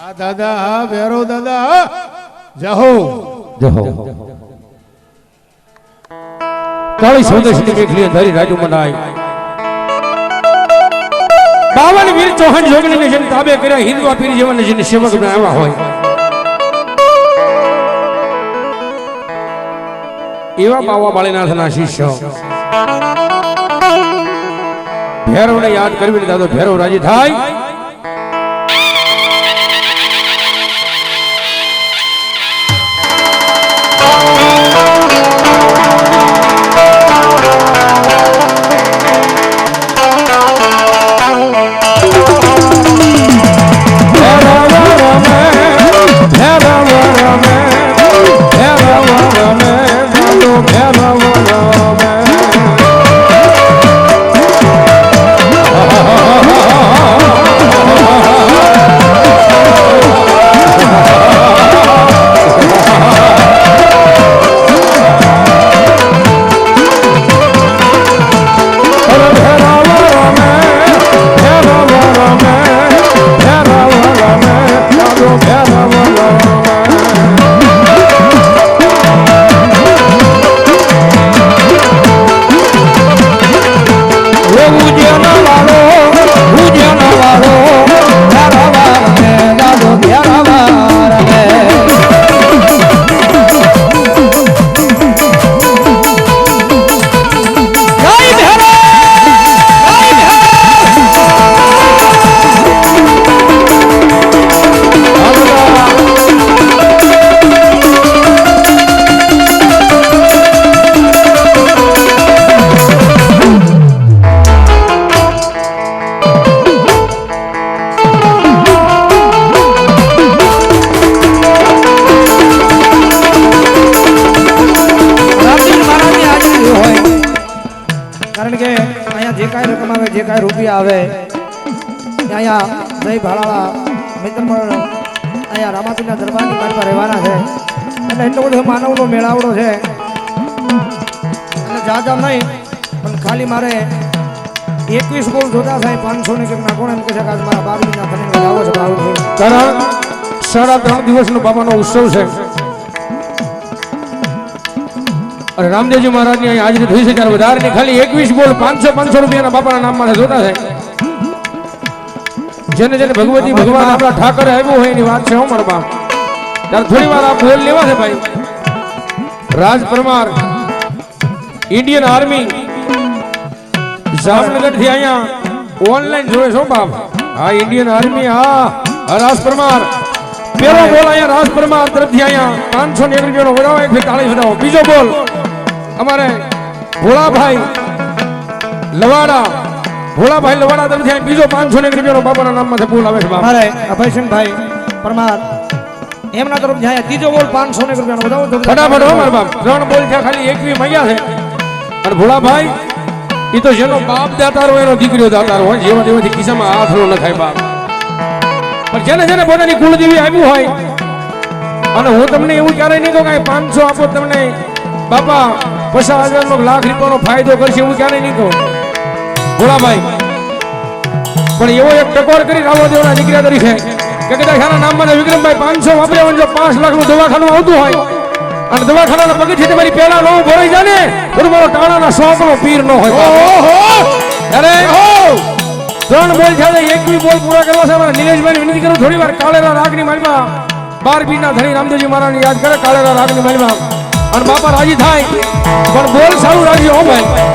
હા, દાદા, હા, ભેરો, દાદા, હા. જહો. કાળી સ્વદેશની મેઘલી અંધારી રાજુ મનાય. બાવન વીર ચૌહાણ જોગણીને જેને તાબે કર્યા, હિન્દુ પીર જેવાને જેને સેવક બનાવ્યા હોય. એવા બાવા બાળીનાથના શિષ્ય. ભૈરવને યાદ કરવી દાદો ભૈરવ રાજી થાય. કાંઈ જે કાંઈ રૂપિયા આવે અહીંયા જય ભાડાળા મિત્ર પણ અહીંયા રામાજીના દરબારની મારી રહેવાના છે. એટલે એટલો બધો માનવનો મેળાવડો છે. અને જાજા નહીં, પણ ખાલી મારે એકવીસ ગોળ જોતા થાય, પાંચસો ને કંઈક નાખો એમ કે છે કે મારા બાર મહિના લાવો છે. કારણ સાડા ત્રણ દિવસનો બાબાનો ઉત્સવ છે. અને રામદેવજી મહારાજની અહીં હાજરી થઈ છે ત્યારે વધારે ખાલી એકવીસ બોલ પાંચસો પાંચસો રૂપિયાના બાપાના નામમાં જોતા છે જેને જેને ભગવતી ભગવાન આપણા ઠાકરે આવ્યું હોય એની વાત છે હો મારા બાપ ત્યારે થોડી વાર આ બોલ લેવા છે ભાઈ રાજ પરમાર ઇન્ડિયન આર્મી જામનગરથી અહીંયા ઓનલાઈન જોવે છો બાપ હા ઇન્ડિયન આર્મી હા હા, રાજ પરમાર પેલો બોલ અહીંયા રાજ પરમાર તરફથી અહીંયા પાંચસો ને એક રૂપિયાનો વધાવો એક ફેર તાળી વધાવો બીજો બોલ અમારે ભોળાભાઈ લવાડા ભોળાભાઈ લવાડા તરફથી બીજો પાંચસો ને રૂપિયાનો બાપાના નામમાંથી ફૂલ આવે છે અમારે અભયસિંહભાઈ પરમાર એમના તરફ જાય ત્રીજો બોલ પાંચસો ને રૂપિયાનો. બતાવો ફટાફટ હો મારા બાપ. ત્રણ બોલ થયા ખાલી એકવી માંગ્યા છે. અને ભોળાભાઈ એ તો જેનો બાપ દાતાર હોય એનો દીકરીઓ દાતાર હોય જેવા તેવાથી ખિસ્સામાં હાથ નો થાય બાપ. પણ જેને જેને પોતાની કુળદેવી આવ્યું હોય અને હું તમને એવું ક્યારેય નહીં કહું કે પાંચસો આપો તમને બાપા પચાસ હજાર નો લાખ રૂપિયાનો ફાયદો કરશે એવું ક્યારે નહીં કહું. ભોળાભાઈ પણ એવો એક ટકોર કરી રાવવા દેવના દીકરા તરીકે કે કદાચ આના નામમાં વિક્રમભાઈ પાંચસો વાપર્યા હોય જો પાંચ લાખનું દવાખાનું આવતું હોય અને દવાખાનાના પગથિયે તમારી પહેલા નો ભરાઈ જાય ને તો તમારો ટાણાના શોખનો પીર નો હોય. અરે! ત્રણ બોલ થયા એક બી બોલ પૂરા કરવા છે મારા નિલેશભાઈ વિનંતી કરું થોડી વાર કાળેરા રાગની માલમાં બાર બીના ધણી રામદેવજી મહારાજને યાદ કરે કાળેરા રાગની માલમાં અને બાપા રાજી થાય. પણ બોલ સારું રાખજો, હો ભાઈ.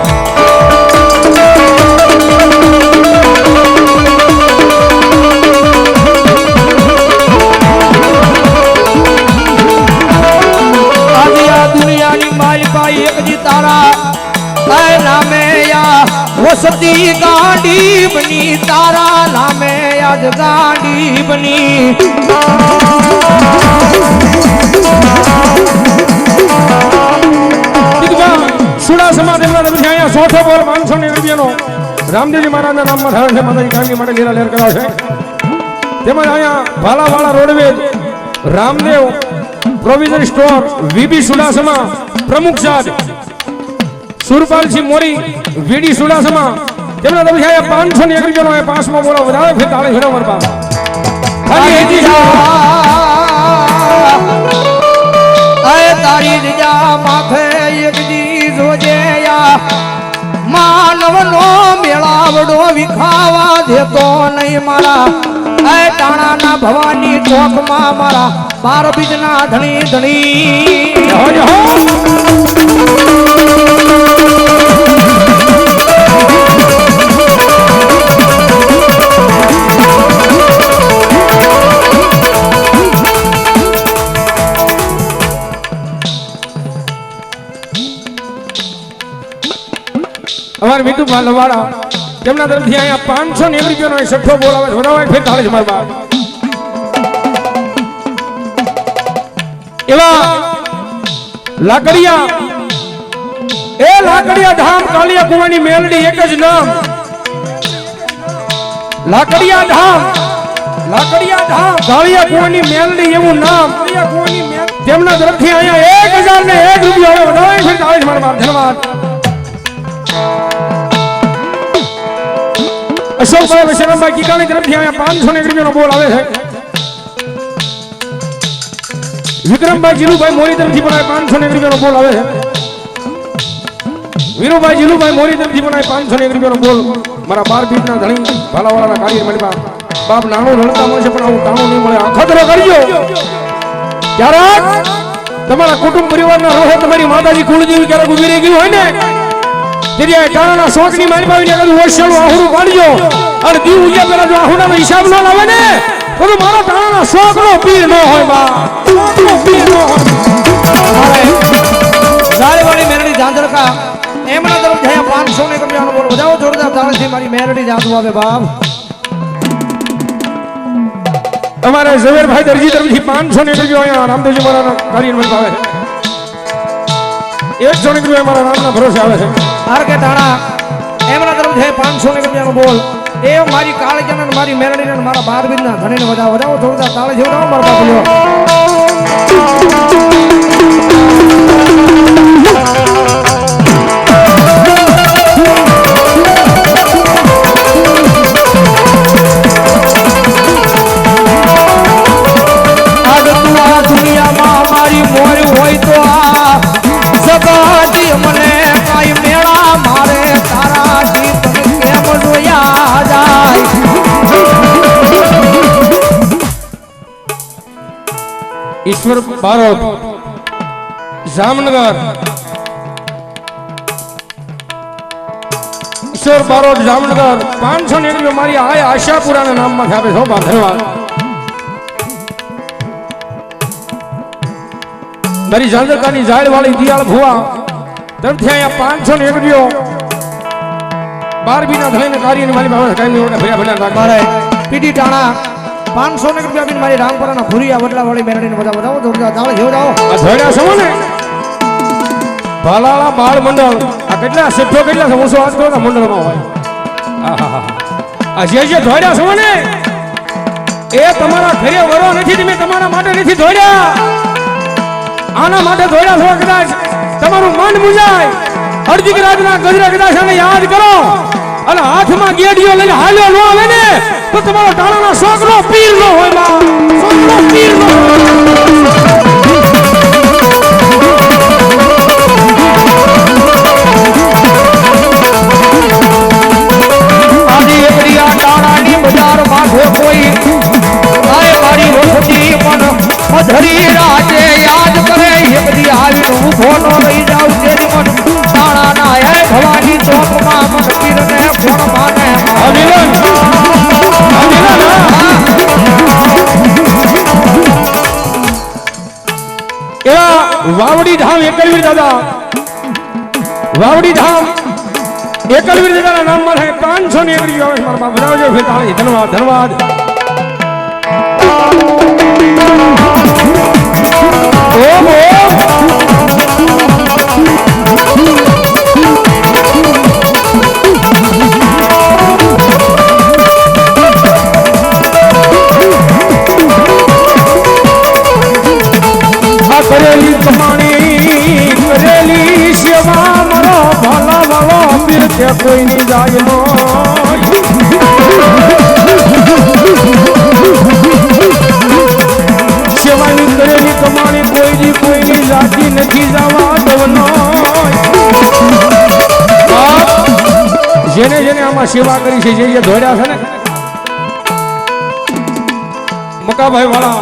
વસતી ગાંડી બની તારા નામે આજ ગાંડી બની. દીકબા, સુડા સમાજ એમના અહીંયા પાંચસો ને રૂપિયાનો રામદેવજી સુડાસમા મોરી વીડી સુડાસમા તેમના તરફથી અહીંયા પાંચસો ને એક રૂપિયાનો પાંચમો બોલો વધારે ફેર તાળી ફેરવો મારા ખાલી તારી જજા માથે એક દી જોજે માનવનો મેળાવડો વિખાવા દેતો નહીં મારા. અય ટાણાના ભવાની ચોકમાં મારા. બાર બીજના ધણી ધણી. હો લવાડા. તેમના તરફથી અહીંયા પાંચસો ને એક રૂપિયાનો સઠ્ઠો બોલાવે વધારે ફેર તાળે મારવા એવા લાકડિયા. એ લાકડિયા ધામ કાલિયા કુવાની મેલડી એક જ નામ. લાકડિયા ધામ. લાકડિયા ધામ કાળિયા કુવાની મેલડી એવું નામ. તેમના તરફથી અહીંયા એક હજાર ને એક રૂપિયા ધન્યવાદ. અશોકભાઈ વશરામભાઈ કિકાણી તરફથી અહીંયા પાંચસો ને એક રૂપિયાનો બોલ આવે છે. વિક્રમભાઈ જીલુભાઈ મોરી તરફથી પણ પાંચસો ને એક બોલ આવે છે. વીરુભાઈ જીલુભાઈ મોરી તરફથી પણ પાંચસો ને એક બોલ. મારા બાર બીટના ધણી ભાલાવાળાના કાર્ય મળ્યા બાપ નાણું નાનું મળે છે, પણ આવું ટાણું નહીં મળે. અખતરો કરજો. ક્યારેક તમારા કુટુંબ પરિવારના રોહે તમારી માતાજી કુળદેવી ક્યારેક ઊભી રહી ગયું હોય ને આ ટાણાના શોખની મારી પાવીને કદું ઓશિયાળું આહુરું પાડજો. અને દીવ ઉગ્યા પહેલા જો આહુડાનો હિસાબ ન લાવે ને તો મારા ટાણાના શોખનો પીર ન હોય બા. પીર ન હોય મેરડી ઝાંઝરકા, એમના તરફ થયા પાંચસો ને રૂપિયાનો બોલ બજાવો જોરદાર તાળીથી મારી મેરડી જાદુ આવે બાપ. અમારે ઝવેરભાઈ દરજી તરફથી પાંચસો ને રૂપિયા અહીંયા રામદેવજી મારા કાર્ય મળી આવે. છે એક જણ રૂપિયા મારા રામના ભરોસે આવે છે. આર કે ટાણા એમના તરફ છે પાંચસો મારી મેરડી મારા બાર બીજના ધણીને વધાવો વધાવો, જોરદાર તાળી જેવું વધાવો મારા બાપ લ્યો. આજ તું આ દુનિયામાં મારી મોર હોય તો આ સબાજી મને ઈશ્વર બારોટ જામનગર. ઈશ્વર બારોટ જામનગર. પાંચસો ને એક રૂપિયા મારી આ આશાપુરાના નામમાં આપે છો. ધન્યવાદ. મારી જાંદરકાની જાળ વાળી દિયાળ ભુવા. તરફથી અહીંયા પાંચસો ને બારબીના થઈને કાર્યની મારી બાબત કાયમી ભર્યા રાખે. પીડી ટાણા પાંચસો ને રૂપિયા બિન મારી રામપરાના ભૂરિયા વડલા વાળી મેરડીને બધા બધા જોરદાર તાળી જેવું જાઓ. ધોળ્યા છો ને ભાલાળા બાળ મંડળ. આ કેટલા શેઠો કેટલા છે? ઓછો આજ કરો મંડળમાં હોય. આ જે જે ધોળ્યા છો ને એ તમારા ઘરે વરો નથી તમે તમારા માટે નથી ધોડ્યા આના માટે ધોળ્યા છો કદાચ તમારું મન મુજાય અડધી રાતના ગજરા કદાચ આને યાદ કરો. અને હાથમાં ગેડીઓ લઈને હાલ્યો ન આવે ને. તો તમારો ટાણાના છોકરો પીર નો હોય બા. છોકરો પીર નો હોય. એકલવીર દાદાના નામ થાય પાંચસો ની એક આવે મારા બાપ બધાઓ ફેર ધન્યવાદ ધન્યવાદ. ઓમ ઓમ માથે કોઈની જાય સેવાની કરેલી કમાણી કોઈની કોઈની જાતી નથી જવા દવનો જેને જેને આમાં સેવા કરી છે, જે ધોર્યા છે ને. મકાભાઈ વાળા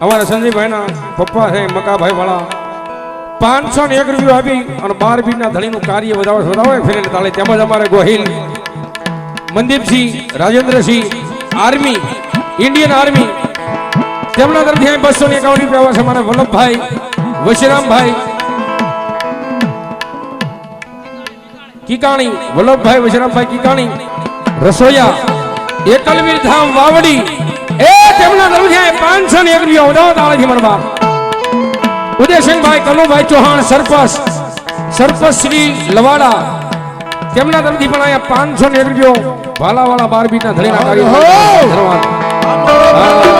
અમારા સંજયભાઈના પપ્પા છે મકાભાઈ વાળા પાંચસો ને એક રૂપિયો આપી અને બાર બીજના ધણીનું કાર્ય વધારે વધારે ફેરીને તાળે. તેમજ અમારે Gohil Mandeepsinh Rajendrasinh, army, Indian army, તેમના તરફથી બસો ને એકાવન રૂપિયા આવે છે અમારે વલ્લભભાઈ, વશીરામભાઈ, કિકાણી, વલ્લભભાઈ, વશીરામભાઈ કિકાણી, રસોયા એકલવીર ધામ વાવડી, એ તેમના તરફથી પાંચસો ને એક રૂપિયા વધારે તાળેથી મળવા. ઉદયસિંહભાઈ કનુભાઈ ચૌહાણ સરપંચ સરપંચ શ્રી લવાડા તેમના તરફથી પણ અહીંયા પાંચસો ને રૂપિયો ભાલાવાળા બારબી ના ધણીના કાર્ય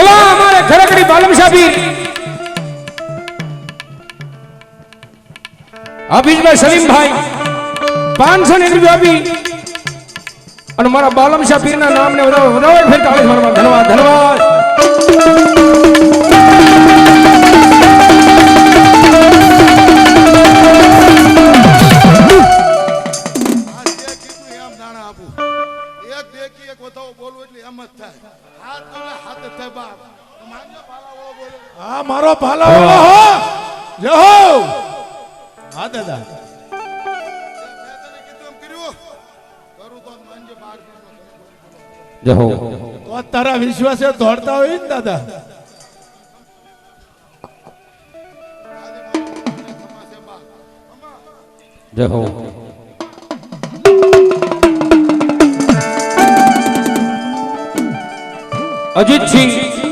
એવા અમારે ખરકડી બાલમ સાબી હાફિઝભાઈ સલીમભાઈ, પાંચસો ને રૂપિયા આપી અને મારા બાલમ શાહ પીરના નામને ધન્યવાદ ધન્યવાદ. આ મારો હા. જય હો. હા દાદા. કરું તો તારા વિશ્વાસે દોડતા હોય ને દાદા. જહો. અજીતસિંહ.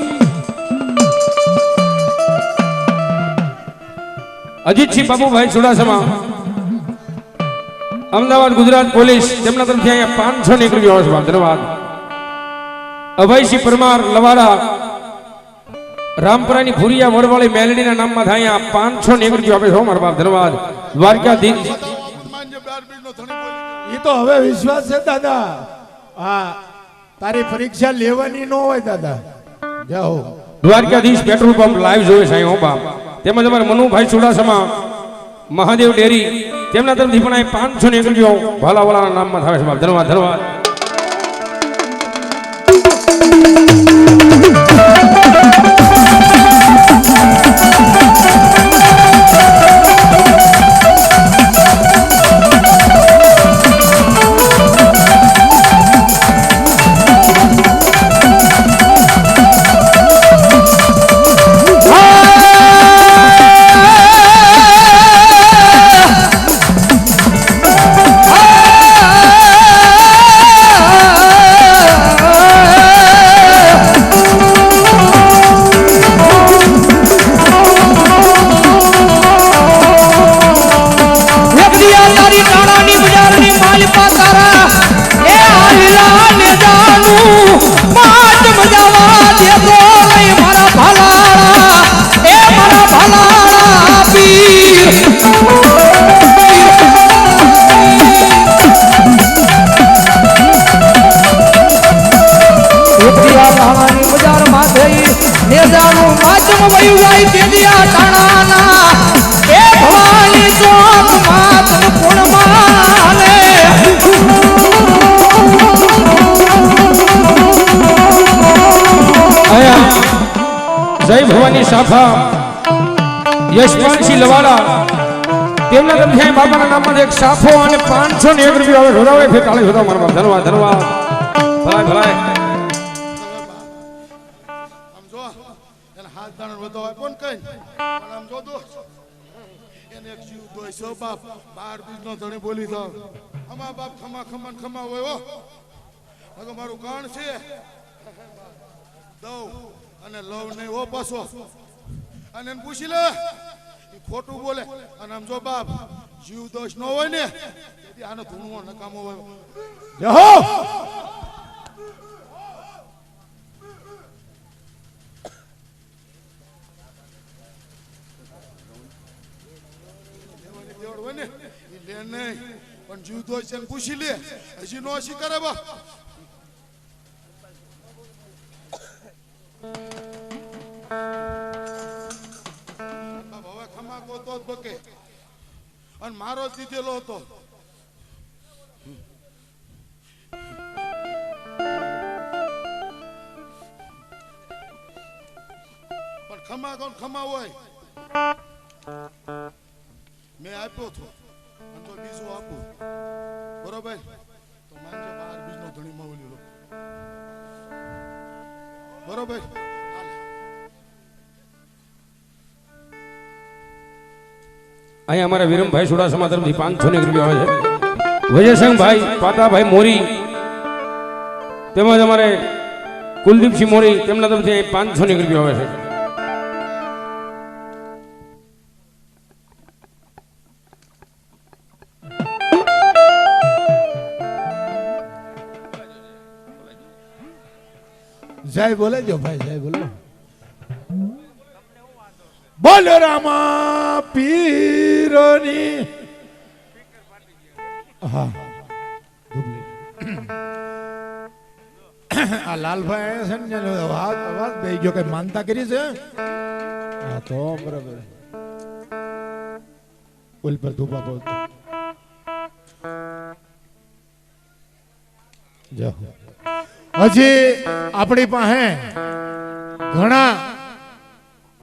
અજીતસિંહ બાબુભાઈ ચુડાસમા અમદાવાદ ગુજરાત પોલીસ તેમના તરફથી અહીંયા પાંચસો ની એક રૂપિયા છે. ધન્યવાદ. અભયસિંહ પરમાર લવાડા રામપુરાની ભૂરિયા વડવાળી મેલડીના નામમાં થાય અહીંયા પાંચસો ને એક આપે છો મારા બાપ ધન્યવાદ. દ્વારકાધીશ. એ તો હવે વિશ્વાસ છે દાદા. હા તારી પરીક્ષા લેવાની ન હોય દાદા. જાઓ. દ્વારકાધીશ પેટ્રોલ પંપ લાઈવ જોવે અહીં હો બાપ. તેમજ અમારા મનુભાઈ ચુડાસમા, મહાદેવ ડેરી, તેમના તરફથી પણ અહીં પાંચસો ને એકલીઓ ભાલાવાળાના નામમાં થાય છે. ધન્યવાદ ધન્યવાદ. ને જાનું વયું જાય તેદિયા દાણાના. એ અહીંયા ભવાની સાફા યશપાલસિંહ લવાડા. તેમના તરફથી બાબાના નામમાં એક સાફો અને પાંચસો ને એક રૂપિયા હવે ઢોરાવે ફેટાળી હતો ધોધા મારવા ધન્યવાદ ધન્યવાદ. ભલાય ભલાય. વધો હોય કોણ કઈ. આમ જો દો એને જીવ દોય છો, બાપ. બાર બીજ નો ધણી બોલી દો અમા બાપ, ખમા ખમા ખમા હોય, હો. મારું કાણ છે. દઉં અને લવ નહીં, હો, પાછો. અને એને પૂછી લે. ખોટું બોલે. અને આમ જો, બાપ, જીવ દોષ ન હોય ને આનો ધૂણવો નકામો હોય જય હો દેવાની દેવડ હોય ને ઈ લે નહીં પણ જીવ દોષ છે પૂછી લે. હજી નો શીખરે બા હવે ખમાકો તો જ બકે. અને મારો દીધેલો હતો. પણ ખમા કોણ ખમા હોય મેં આપ્યો હતો અને તો બીજું આપું. બરોબર? તો માનજે બાર બીજનો ધણી માં ઓલી લો બરોબર? અહીંયા અમારા વિરમભાઈ સુડાસમા તરફથી પાંચસો ની રૂપિયા આવે છે. વજયસંગભાઈ પાતાભાઈ મોરી તેમજ અમારે કુલદીપસિંહ મોરી તેમના તરફથી પાંચસો ની રૂપિયા આવે છે. જય બોલે જો ભાઈ સાહેબ બોલો. બોલ રામા પીરની. હા. આ લાલભાઈ છે ને અવાજ અવાજ બે ગયો કઈ માનતા કરી છે? હા તો બરાબર. બોલ પર ધૂપા બોલ જાઓ. હજી આપણી પાસે ઘણા